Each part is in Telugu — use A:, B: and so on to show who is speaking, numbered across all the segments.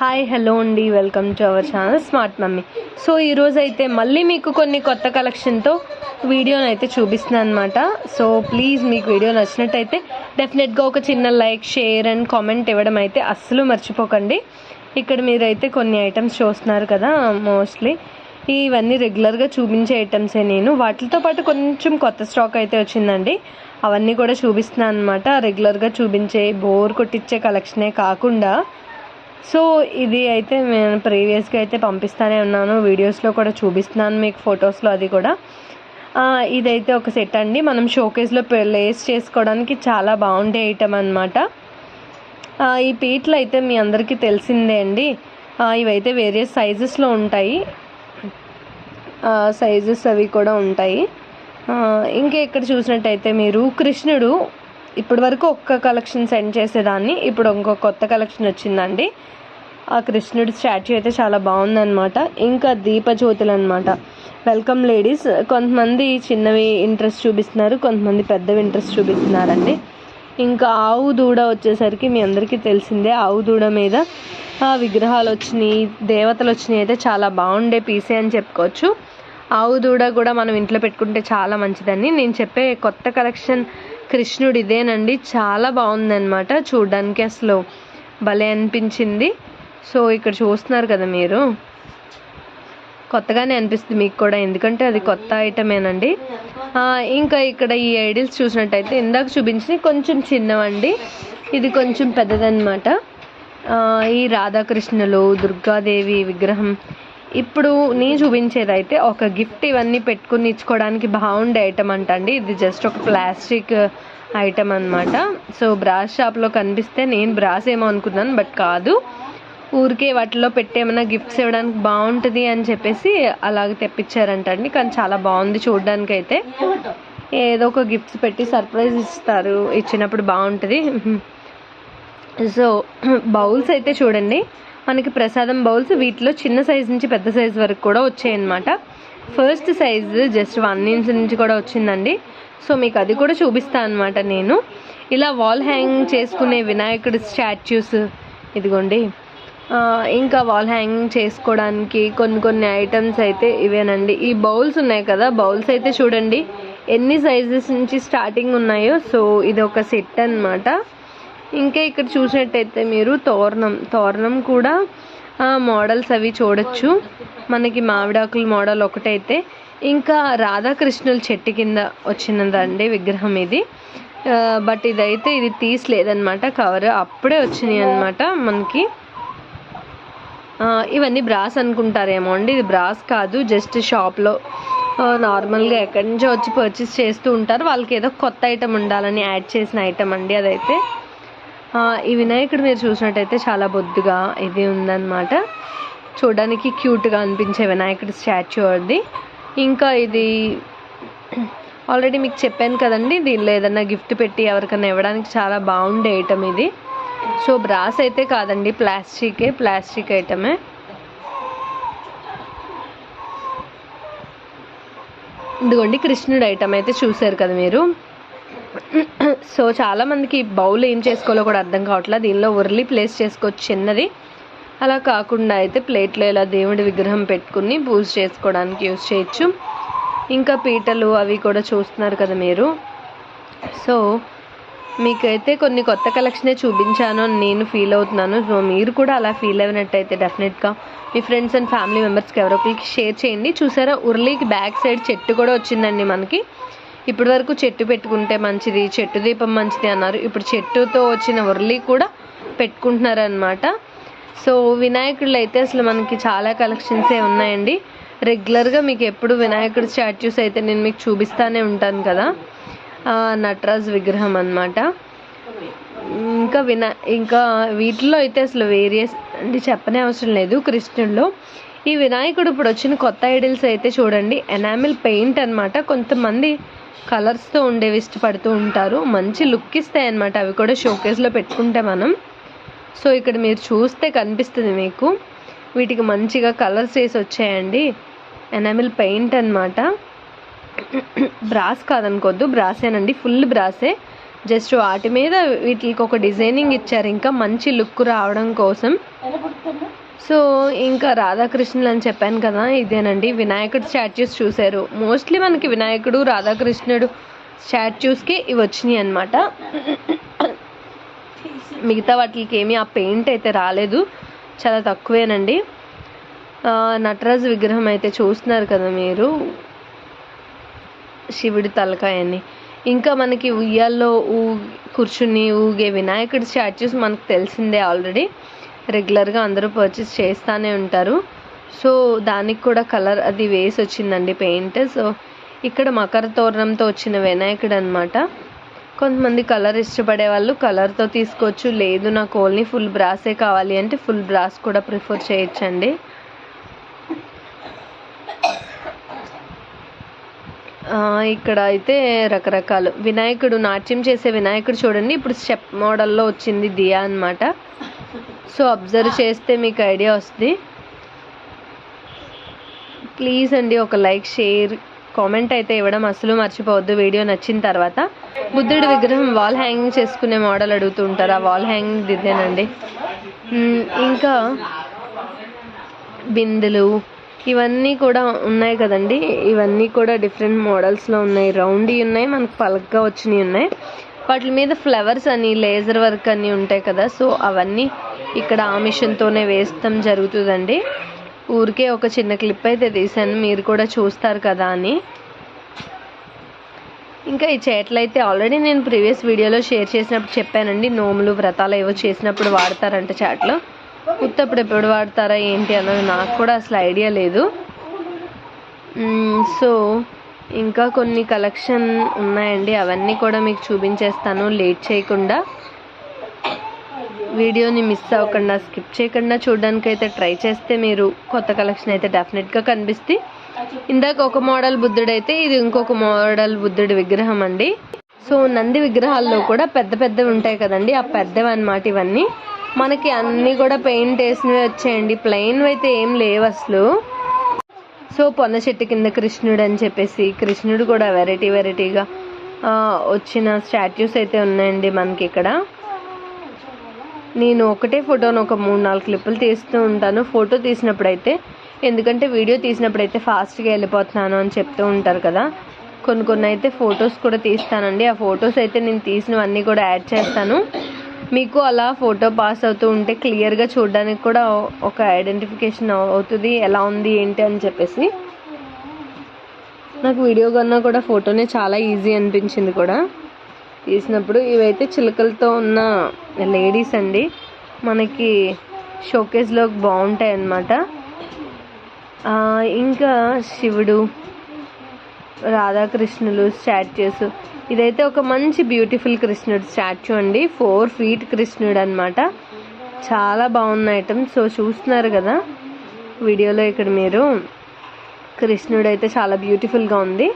A: హాయ్ హలో అండి. Welcome to our channel smart mummy so ఈరోజు అయితే మళ్ళీ మీకు కొన్ని కొత్త కలెక్షన్తో వీడియోని అయితే చూపిస్తున్నాను అనమాట సో ప్లీజ్ మీకు వీడియో నచ్చినట్టయితే డెఫినెట్గా ఒక చిన్న లైక్ షేర్ అండ్ కామెంట్ ఇవ్వడం అయితే అస్సలు మర్చిపోకండి. ఇక్కడ మీరైతే కొన్ని ఐటమ్స్ చూస్తున్నారు కదా మోస్ట్లీ ఇవన్నీ రెగ్యులర్గా చూపించే ఐటమ్సే నేను. వాటితో పాటు కొంచెం కొత్త స్టాక్ అయితే వచ్చిందండి. అవన్నీ కూడా చూపిస్తున్నాను అనమాట రెగ్యులర్గా చూపించే బోర్ కొట్టించే కలెక్షనే కాకుండా సో ఇది అయితే నేను ప్రీవియస్గా అయితే పంపిస్తానే ఉన్నాను. వీడియోస్లో కూడా చూపిస్తున్నాను మీకు ఫొటోస్లో అది కూడా. ఇదైతే ఒక సెట్ అండి. మనం షోకేస్లో ప్లేస్ చేసుకోవడానికి చాలా బాగుండే ఐటమ్ అనమాట ఈ పీట్లు అయితే మీ అందరికీ తెలిసిందే అండి. ఇవైతే వేరియస్ సైజెస్లో ఉంటాయి. సైజెస్ అవి కూడా ఉంటాయి. ఇంకా ఇక్కడ చూసినట్టయితే మీరు కృష్ణుడు ఇప్పటి వరకు ఒక్క కలెక్షన్ సెండ్ చేసేదాన్ని. ఇప్పుడు ఇంకో కొత్త కలెక్షన్ వచ్చిందండి. ఆ కృష్ణుడి స్టాచ్యూ అయితే చాలా బాగుందన్నమాట. ఇంకా దీపజ్యోతులు అనమాట వెల్కమ్ లేడీస్ కొంతమంది చిన్నవి ఇంట్రెస్ట్ చూపిస్తున్నారు కొంతమంది పెద్దవి ఇంట్రెస్ట్ చూపిస్తున్నారండి. ఇంకా ఆవు దూడ వచ్చేసరికి మీ అందరికీ తెలిసిందే ఆవు దూడ మీద ఆ విగ్రహాలు వచ్చినాయి దేవతలు వచ్చినాయి అయితే చాలా బాగుండే పీసే అని చెప్పుకోవచ్చు. ఆవు దూడ కూడా మనం ఇంట్లో పెట్టుకుంటే చాలా మంచిదని నేను చెప్పే కొత్త కలెక్షన్ కృష్ణుడు ఇదేనండి. చాలా బాగుందన్నమాట చూడడానికి అసలు. భలే అనిపించింది. సో ఇక్కడ చూస్తున్నారు కదా మీరు. కొత్తగానే అనిపిస్తుంది మీకు కూడా. ఎందుకంటే అది కొత్త ఐటమేనండి. ఇంకా ఇక్కడ ఈ ఐడిల్స్ చూసినట్టయితే ఇందాక చూపించిన కొంచెం చిన్నవండి. ఇది కొంచెం పెద్దదన్నమాట. ఈ రాధాకృష్ణులు దుర్గాదేవి విగ్రహం ఇప్పుడు నేను చూపించేది అయితే ఒక గిఫ్ట్ ఇవన్నీ పెట్టుకుని ఇచ్చుకోవడానికి బాగుండే ఐటమ్ అంట అండి ఇది జస్ట్ ఒక ప్లాస్టిక్ uh, ఐటమ్ అనమాట సో బ్రాస్ షాప్లో కనిపిస్తే నేను బ్రాస్ ఏమో అనుకున్నాను బట్ కాదు. ఊరికే వాటిలో పెట్టేమన్నా ఏమైనా గిఫ్ట్స్ ఇవ్వడానికి బాగుంటుంది అని చెప్పేసి అలాగే తెప్పించారంట అండి కానీ చాలా బాగుంది చూడడానికి అయితే ఏదో ఒక గిఫ్ట్స్ పెట్టి సర్ప్రైజ్ ఇస్తారు ఇచ్చినప్పుడు బాగుంటుంది. సో బౌల్స్ అయితే చూడండి. మనకి ప్రసాదం బౌల్స్ వీటిలో చిన్న సైజ్ నుంచి పెద్ద సైజ్ వరకు కూడా వచ్చాయన్నమాట. First size just one inch నుంచి కూడా వచ్చిందండి. సో మీకు అది కూడా చూపిస్తాను అనమాట నేను. ఇలా వాల్ హ్యాంగ్ చేసుకునే వినాయకుడి స్టాచ్యూస్ ఇదిగోండి. ఇంకా వాల్ హ్యాంగింగ్ చేసుకోవడానికి కొన్ని కొన్ని ఐటమ్స్ అయితే ఇవేనండి. ఈ బౌల్స్ ఉన్నాయి కదా బౌల్స్ అయితే చూడండి. ఎన్ని సైజెస్ నుంచి స్టార్టింగ్ ఉన్నాయో సో ఇది ఒక సెట్ అన్నమాట. ఇంకా ఇక్కడ చూసినట్టయితే మీరు తోరణం. తోరణం కూడా మోడల్స్ అవి చూడొచ్చు. మనకి మామిడాకుల మోడల్ ఒకటైతే. ఇంకా రాధాకృష్ణుల చెట్టు కింద వచ్చినదండి విగ్రహం ఇది. బట్ ఇదైతే ఇది తీసలేదనమాట కవర్ అప్పుడే వచ్చినాయి అనమాట మనకి. ఇవన్నీ బ్రాస్ అనుకుంటారేమో అండి. ఇది బ్రాస్ కాదు జస్ట్ షాప్లో నార్మల్గా ఎక్కడి నుంచో వచ్చి పర్చేస్ చేస్తూ ఉంటారు. వాళ్ళకి ఏదో కొత్త ఐటమ్ ఉండాలని యాడ్ చేసిన ఐటమ్ అండి అదైతే. ఈ వినాయకుడు మీరు చూసినట్టయితే చాలా బొద్దుగా ఇది ఉందన్నమాట. చూడడానికి క్యూట్గా అనిపించే వినాయకుడి స్టాచ్యూ అది. ఇంకా ఇది ఆల్రెడీ మీకు చెప్పాను కదండి దీనిలో ఏదన్నా గిఫ్ట్ పెట్టి ఎవరికైనా ఇవ్వడానికి చాలా బాగుండే ఐటమ్ ఇది. సో బ్రాస్ అయితే కాదండి ప్లాస్టికే ప్లాస్టిక్ ఐటమే. ఇదిగోండి కృష్ణుడు ఐటమ్ అయితే చూసారు కదా మీరు. సో చాలామందికి బౌల్ ఏం చేసుకోవాలో కూడా అర్థం కావట్లేదు. దీనిలో ఉర్లి ప్లేస్ చేసుకోవచ్చు చిన్నది. అలా కాకుండా అయితే ప్లేట్లో ఇలా దేవుడి విగ్రహం పెట్టుకుని పూజ చేసుకోవడానికి యూజ్ చేయొచ్చు. ఇంకా పీటలు అవి కూడా చూస్తున్నారు కదా మీరు. సో మీకైతే కొన్ని కొత్త కలెక్షనే చూపించాను అని నేను ఫీల్ అవుతున్నాను. సో మీరు కూడా అలా ఫీల్ అయినట్టయితే డెఫినెట్గా మీ ఫ్రెండ్స్ అండ్ ఫ్యామిలీ మెంబర్స్కి ఎవరొకరికి షేర్ చేయండి. చూసారా ఉర్లీకి బ్యాక్ సైడ్ చెట్టు కూడా వచ్చిందండి మనకి. ఇప్పటి వరకు చెట్టు పెట్టుకుంటే మంచిది చెట్టు దీపం మంచిది అన్నారు. ఇప్పుడు చెట్టుతో వచ్చిన ఉర్లి కూడా పెట్టుకుంటున్నారనమాట సో వినాయకుళ్ళు అయితే అసలు మనకి చాలా కలెక్షన్సే ఉన్నాయండి. రెగ్యులర్గా మీకు ఎప్పుడు వినాయకుడి స్టాచ్యూస్ అయితే నేను మీకు చూపిస్తానే ఉంటాను కదా. నటరాజ్ విగ్రహం అనమాట ఇంకా వినా ఇంకా వీటిలో అయితే అసలు వేరియస్ అంటే చెప్పనే అవసరం లేదు కృష్ణుల్లో ఈ వినాయకుడు ఇప్పుడు వచ్చిన కొత్త ఐడిల్స్ అయితే చూడండి. ఎనామిల్ పెయింట్ అన్నమాట. కొంతమంది కలర్స్తో ఉండేవి ఇష్టపడుతూ ఉంటారు. మంచి లుక్ ఇస్తాయి అనమాట అవి కూడా షోకేస్లో పెట్టుకుంటే మనం. సో ఇక్కడ మీరు చూస్తే కనిపిస్తుంది మీకు. వీటికి మంచిగా కలర్స్ వేసి వచ్చాయండి. ఎనామిల్ పెయింట్ అన్నమాట. బ్రాస్ కాదనుకోద్దు. బ్రాసేనండి ఫుల్ బ్రాసే జస్ట్ వాటి మీద వీటికి ఒక డిజైనింగ్ ఇచ్చారు. ఇంకా మంచి లుక్ రావడం కోసం. సో ఇంకా రాధాకృష్ణులు అని చెప్పాను కదా ఇదేనండి. వినాయకుడు స్టాచ్యూస్ చూశారు. మోస్ట్లీ మనకి వినాయకుడు రాధాకృష్ణుడు స్టాచ్యూస్కి ఇవి వచ్చినాయి అనమాట మిగతా వాటికి ఏమీ ఆ పెయింట్ అయితే రాలేదు. చాలా తక్కువేనండి. నటరాజు విగ్రహం అయితే చూస్తున్నారు కదా మీరు. శివుడి తలకాయని. ఇంకా మనకి ఉయ్యాల్లో ఊ కూర్చుని ఊగే వినాయకుడి స్టాచ్యూస్ మనకు తెలిసిందే ఆల్రెడీ రెగ్యులర్గా అందరూ పర్చేస్ చేస్తూనే ఉంటారు. సో దానికి కూడా కలర్ అది వేసి వచ్చిందండి పెయింట్ సో ఇక్కడ మకర తోరణంతో వచ్చిన వినాయకుడు అనమాట కొంతమంది కలర్ ఇష్టపడే వాళ్ళు కలర్తో తీసుకోవచ్చు. లేదు నాకు ఓన్లీ ఫుల్ బ్రాసే కావాలి అంటే ఫుల్ బ్రాస్ కూడా ప్రిఫర్ చేయొచ్చండి. ఇక్కడ అయితే రకరకాలు. వినాయకుడు నాట్యం చేసే వినాయకుడు చూడండి. ఇప్పుడు స్టెప్ మోడల్లో వచ్చింది దియా అనమాట సో అబ్జర్వ్ చేస్తే మీకు ఐడియా వస్తుంది. ప్లీజ్ అండి ఒక లైక్ షేర్ కామెంట్ అయితే ఇవ్వడం అసలు మర్చిపోవద్దు. వీడియో నచ్చిన తర్వాత బుద్ధుడి విగ్రహం వాల్ హ్యాంగింగ్ చేసుకునే మోడల్ అడుగుతుంటారు. ఆ వాల్ హ్యాంగింగ్ ఇదేనండి ఇంకా బిందెలు ఇవన్నీ కూడా ఉన్నాయి కదండి. ఇవన్నీ కూడా డిఫరెంట్ మోడల్స్లో ఉన్నాయి. రౌండ్ ఉన్నాయి మనకు పలకగా వచ్చినవి ఉన్నాయి. వాటి మీద ఫ్లవర్స్ అని లేజర్ వర్క్ అని ఉంటాయి కదా సో అవన్నీ ఇక్కడ ఆ మిషన్తోనే వేస్తాం జరుగుతుందండి. ఊరికే ఒక చిన్న క్లిప్ అయితే తీసాను మీరు కూడా చూస్తారు కదా అని. ఇంకా ఈ చేట్లు అయితే ఆల్రెడీ నేను ప్రీవియస్ వీడియోలో షేర్ చేసినప్పుడు చెప్పానండి నోములు వ్రతాలు ఏవో చేసినప్పుడు వాడతారంట చాట్లు. ఉత్తప్పుడు ఎప్పుడు వాడతారా ఏంటి అన్నది నాకు కూడా అసలు ఐడియా లేదు. సో ఇంకా కొన్ని కలెక్షన్ ఉన్నాయండి. అవన్నీ కూడా మీకు చూపించేస్తాను. లేట్ చేయకుండా. వీడియోని మిస్ అవ్వకుండా స్కిప్ చేయకుండా చూడడానికి అయితే ట్రై చేస్తే మీరు కొత్త కలెక్షన్ అయితే డెఫినెట్గా కనిపిస్తే. ఇందాక ఒక మోడల్ బుద్ధుడు అయితే ఇది ఇంకొక మోడల్ బుద్ధుడి విగ్రహం అండి. సో నంది విగ్రహాల్లో కూడా పెద్ద పెద్దవి ఉంటాయి కదండి. ఆ పెద్దవి అనమాట ఇవన్నీ. మనకి అన్నీ కూడా పెయింట్ వేసినవి వచ్చాయండి. ప్లెయిన్ అయితే ఏం లేవు అసలు. సో పొన్న చెట్టు కింద కృష్ణుడు అని చెప్పేసి కృష్ణుడు కూడా వెరైటీ వెరైటీగా వచ్చిన స్టాట్యూస్ అయితే ఉన్నాయండి మనకి ఇక్కడ. నేను ఒకటే ఫోటోను ఒక మూడు నాలుగు క్లిప్పులు తీస్తూ ఉంటాను. ఫోటో తీసినప్పుడైతే ఎందుకంటే వీడియో తీసినప్పుడైతే ఫాస్ట్గా వెళ్ళిపోతున్నాను అని చెప్తూ ఉంటారు కదా. కొన్ని కొన్ని అయితే ఫొటోస్ కూడా తీస్తానండి. ఆ ఫొటోస్ అయితే నేను తీసినవన్నీ కూడా యాడ్ చేస్తాను. మీకు అలా ఫోటో పాస్ అవుతూ ఉంటే క్లియర్గా చూడడానికి కూడా ఒక ఐడెంటిఫికేషన్ అవుతుంది. ఎలా ఉంది ఏంటి అని చెప్పేసి. నాకు వీడియో కన్నా కూడా ఫోటోనే చాలా ఈజీ అనిపించింది కూడా. తీసినప్పుడు ఇవైతే చిలుకలతో ఉన్న లేడీస్ అండి. మనకి షోకేస్లో బాగుంటాయి అన్నమాట. ఇంకా శివుడు రాధాకృష్ణులు స్టాచ్యూస్ ఇదైతే ఒక మంచి బ్యూటిఫుల్ కృష్ణుడు స్టాచ్యూ అండి. ఫోర్ ఫీట్ కృష్ణుడు అనమాట చాలా బాగున్న ఐటమ్ సో చూస్తున్నారు కదా వీడియోలో ఇక్కడ మీరు. కృష్ణుడు అయితే చాలా బ్యూటిఫుల్గా ఉంది.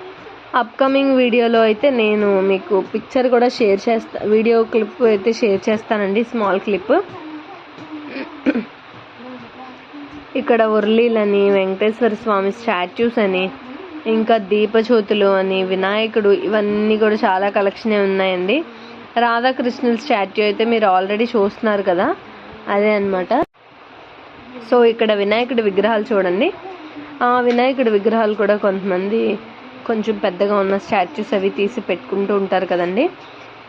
A: అప్కమింగ్ వీడియోలో అయితే నేను మీకు పిక్చర్ కూడా షేర్ చేస్తా వీడియో క్లిప్ అయితే షేర్ చేస్తానండి స్మాల్ క్లిప్ ఇక్కడ ఉర్లీలని వెంకటేశ్వర స్వామి స్టాచ్యూస్ అని ఇంకా దీపజ్యోతులు అని వినాయకుడు ఇవన్నీ కూడా చాలా కలెక్షనే ఉన్నాయండి. రాధాకృష్ణుల స్టాట్యూ అయితే మీరు ఆల్రెడీ చూస్తున్నారు కదా అదే అన్నమాట. సో ఇక్కడ వినాయకుడి విగ్రహాలు చూడండి. ఆ వినాయకుడి విగ్రహాలు కూడా కొంతమంది కొంచెం పెద్దగా ఉన్న స్టాచ్యూస్ అవి తీసి పెట్టుకుంటూ ఉంటారు కదండి.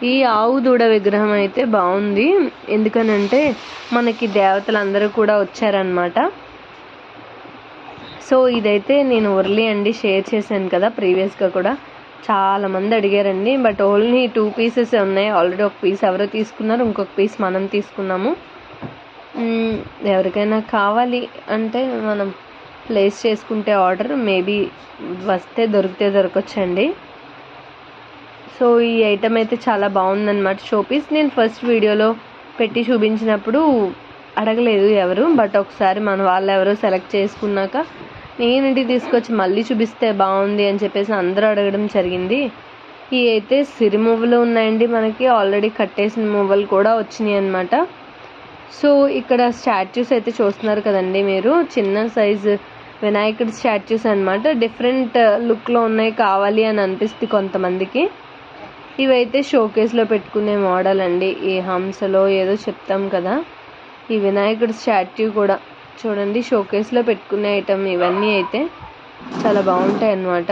A: ఈ ఆవు దూడ విగ్రహం అయితే బాగుంది. ఎందుకనంటే మనకి దేవతలందరూ కూడా వచ్చారనమాట సో ఇదైతే నేను ఉర్లీ అండి షేర్ చేశాను కదా ప్రీవియస్గా కూడా. చాలా మంది అడిగారండి బట్ ఓన్లీ టూ పీసెస్ ఉన్నాయి. ఆల్రెడీ ఒక పీస్ ఎవరో తీసుకున్నారు ఇంకొక పీస్ మనం తీసుకున్నాము. ఎవరికైనా కావాలి అంటే మనం ప్లేస్ చేసుకుంటే ఆర్డర్ మేబీ వస్తే దొరికితే దొరకొచ్చండి. సో ఈ ఐటమ్ అయితే చాలా బాగుందన్నమాట షోపీస్ నేను ఫస్ట్ వీడియోలో పెట్టి చూపించినప్పుడు అడగలేదు ఎవరు బట్ ఒకసారి మన వాళ్ళు ఎవరో సెలెక్ట్ చేసుకున్నాక నేను ఇంటికి తీసుకొచ్చి మళ్ళీ చూపిస్తే బాగుంది అని చెప్పేసి అందరూ అడగడం జరిగింది. ఈ అయితే సిరి మువ్వలు ఉన్నాయండి మనకి. ఆల్రెడీ కట్టేసిన మువ్వలు కూడా వచ్చినాయి అన్నమాట. సో ఇక్కడ స్టాచ్యూస్ అయితే చూస్తున్నారు కదండి మీరు. చిన్న సైజు వినాయకుడి స్టాచ్యూస్ అన్నమాట. డిఫరెంట్ లుక్లో ఉన్నాయి కావాలి అని అనిపిస్తుంది కొంతమందికి. ఇవైతే షోకేస్లో పెట్టుకునే మోడల్ అండి. ఈ హంసలో ఏదో చెప్తాం కదా. ఈ వినాయకుడి స్టాట్యూ కూడా. చూడండి షోకేస్లో పెట్టుకునే ఐటమ్ ఇవన్నీ అయితే చాలా బాగుంటాయి అన్నమాట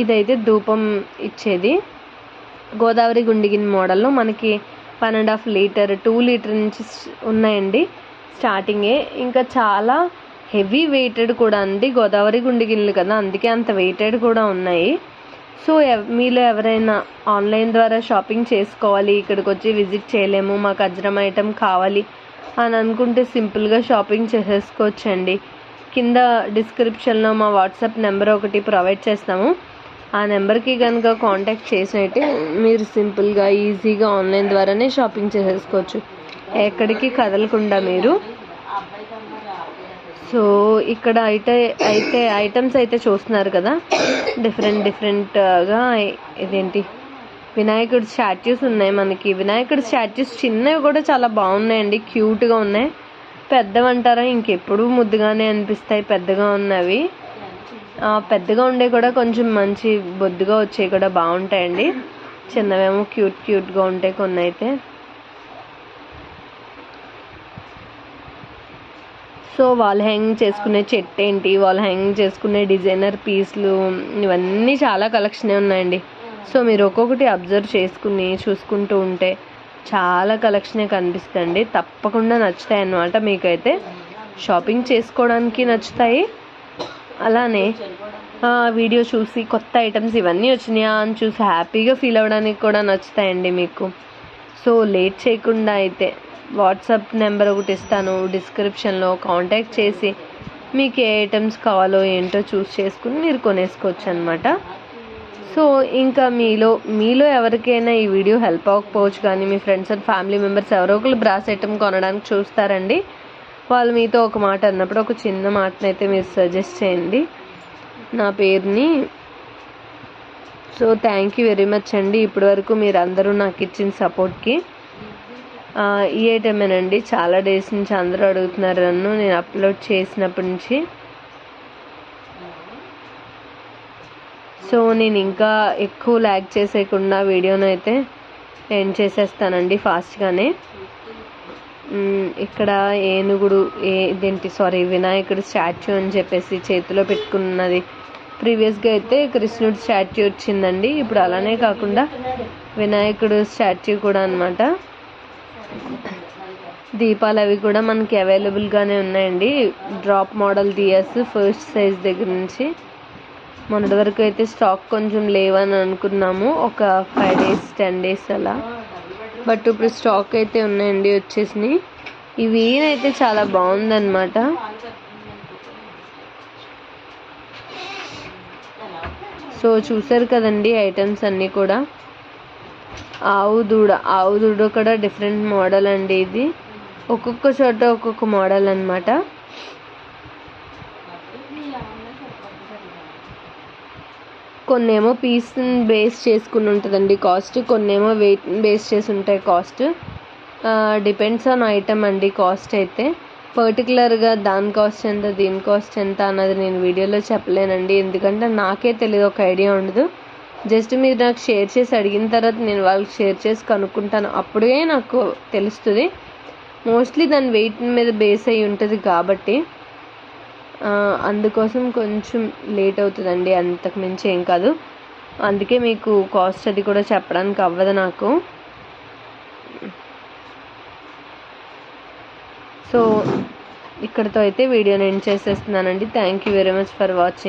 A: ఇదైతే ధూపం ఇచ్చేది. గోదావరి గుండిగిన్ మోడల్లో మనకి one and half litre two litre నుంచి ఉన్నాయండి స్టార్టింగే. ఇంకా చాలా హెవీ వెయిటెడ్ కూడా అండి గోదావరి గుండిగిన్లు కదా అందుకే అంత వెయిటెడ్ కూడా ఉన్నాయి. సో మీలో ఎవరైనా ఆన్లైన్ ద్వారా షాపింగ్ చేసుకోవాలి ఇక్కడికి వచ్చి విజిట్ చేయలేము మాకు అజ్రం ఐటమ్ కావాలి అని అనుకుంటే సింపుల్గా షాపింగ్ చేసేసుకోవచ్చండి. కింద డిస్క్రిప్షన్లో మా వాట్సాప్ నెంబర్ ఒకటి ప్రొవైడ్ చేస్తాము. ఆ నెంబర్కి కనుక కాంటాక్ట్ చేసినట్టే మీరు సింపుల్గా ఈజీగా ఆన్లైన్ ద్వారానే షాపింగ్ చేసేసుకోవచ్చు. ఎక్కడికి కదలకుండా మీరు. సో ఇక్కడ అయితే అయితే ఐటమ్స్ అయితే చూస్తున్నారు కదా. డిఫరెంట్ డిఫరెంట్గా ఇదేంటి? వినాయకుడి స్టాచ్యూస్ ఉన్నాయి మనకి. వినాయకుడి స్టాచ్యూస్ చిన్నవి కూడా చాలా బాగున్నాయండి. క్యూట్గా ఉన్నాయి. పెద్దవంటారా ఇంకెప్పుడు ముద్దుగానే అనిపిస్తాయి. పెద్దగా ఉన్నవి. పెద్దగా ఉండే కూడా కొంచెం మంచి బొద్దుగా వచ్చేవి కూడా బాగుంటాయండి. చిన్నవేమో క్యూట్ క్యూట్గా ఉంటాయి కొన్ని అయితే సో వాల్ హ్యాంగ్ చేసుకునే చెట్టు ఏంటి వాల్ హ్యాంగ్ చేసుకునే డిజైనర్ పీస్లు ఇవన్నీ చాలా కలెక్షనే ఉన్నాయండి. సో మీరు ఒక్కొక్కటి అబ్జర్వ్ చేసుకుని చూసుకుంటూ ఉంటే చాలా కలెక్షనే కనిపిస్తుంది తప్పకుండా నచ్చుతాయి అన్నమాట. మీకైతే షాపింగ్ చేసుకోవడానికి నచ్చుతాయి. అలానే వీడియో చూసి కొత్త ఐటమ్స్ ఇవన్నీ వచ్చినాయా అని చూసి హ్యాపీగా ఫీల్ అవ్వడానికి కూడా నచ్చుతాయండి మీకు. సో లేట్ చేయకుండా అయితే వాట్సాప్ నెంబర్ ఒకటి ఇస్తాను. డిస్క్రిప్షన్లో కాంటాక్ట్ చేసి మీకు ఏ ఐటమ్స్ కావాలో ఏంటో చూస్ చేసుకుని మీరు కొనేసుకోవచ్చు అనమాట సో ఇంకా మీలో మీలో ఎవరికైనా ఈ వీడియో హెల్ప్ అవ్వకపోవచ్చు కానీ మీ ఫ్రెండ్స్ అండ్ ఫ్యామిలీ మెంబర్స్ ఎవరో ఒకరు బ్రాస్ ఐటమ్ కొనడానికి చూస్తారండి. వాళ్ళు మీతో ఒక మాట అన్నప్పుడు ఒక చిన్న మాటనైతే మీరు సజెస్ట్ చేయండి. నా పేరుని. So thank you very much అండి. ఇప్పటి వరకు మీరు అందరూ నాకు ఇచ్చిన సపోర్ట్కి. ఈ ఐటమేనండి. చాలా డేస్ నుంచి అందరూ అడుగుతున్నారు నన్ను. నేను అప్లోడ్ చేసినప్పటి నుంచి. సో నేను ఇంకా ఎక్కువ ల్యాగ్ చేసేయకుండా వీడియోను అయితే ఎండ్ చేసేస్తానండి ఫాస్ట్గానే ఇక్కడ ఏనుగుడు ఏ ఇదేంటి సారీ వినాయకుడు స్టాచ్యూ అని చెప్పేసి చేతిలో పెట్టుకున్నది. ప్రీవియస్గా అయితే కృష్ణుడు స్టాచ్యూ వచ్చిందండి. ఇప్పుడు అలానే కాకుండా వినాయకుడు స్టాచ్యూ కూడా అన్నమాట. దీపాలు అవి కూడా మనకి అవైలబుల్గానే ఉన్నాయండి. డ్రాప్ మోడల్ దియస్ ఫస్ట్ సైజ్ దగ్గర నుంచి. మొన్నటి వరకు అయితే స్టాక్ కొంచెం లేవని అనుకున్నాము. ఒక ఫైవ్ డేస్ టెన్ డేస్ అలా. బట్ ఇప్పుడు స్టాక్ అయితే ఉన్నాయండి వచ్చేసినాయి. ఈ వీన్ అయితే చాలా బాగుందన్నమాట. సో చూసారు కదండి ఐటమ్స్ అన్నీ కూడా. ఆవు దూడ ఆవు దూడ కూడా డిఫరెంట్ మోడల్ అండి ఇది. ఒక్కొక్క చోట ఒక్కొక్క మోడల్ అనమాట కొన్నేమో పీస్ బేస్ చేసుకుని ఉంటుందండి కాస్ట్ కొన్నేమో వెయిట్ బేస్ చేసి ఉంటాయి కాస్ట్ డిపెండ్స్ ఆన్ ఐటమ్ అండి కాస్ట్ అయితే. పర్టికులర్గా దాని కాస్ట్ ఎంత దీని కాస్ట్ ఎంత అన్నది నేను వీడియోలో చెప్పలేనండి. ఎందుకంటే నాకే తెలియదు ఒక ఐడియా ఉండదు. జస్ట్ మీరు నాకు షేర్ చేసి అడిగిన తర్వాత నేను వాళ్ళకి షేర్ చేసి కనుక్కుంటాను. అప్పుడే నాకు తెలుస్తుంది. మోస్ట్లీ దాని వెయిట్ మీద బేస్ అయి ఉంటుంది కాబట్టి. అందుకోసం కొంచెం లేట్ అవుతుందండి. అంతకు మించి ఏం కాదు. అందుకే మీకు కాస్ట్ అది కూడా చెప్పడానికి అవ్వదు నాకు. సో ఇక్కడితో అయితే వీడియోని end చేసేస్తున్నానండి. Thank you very much for watching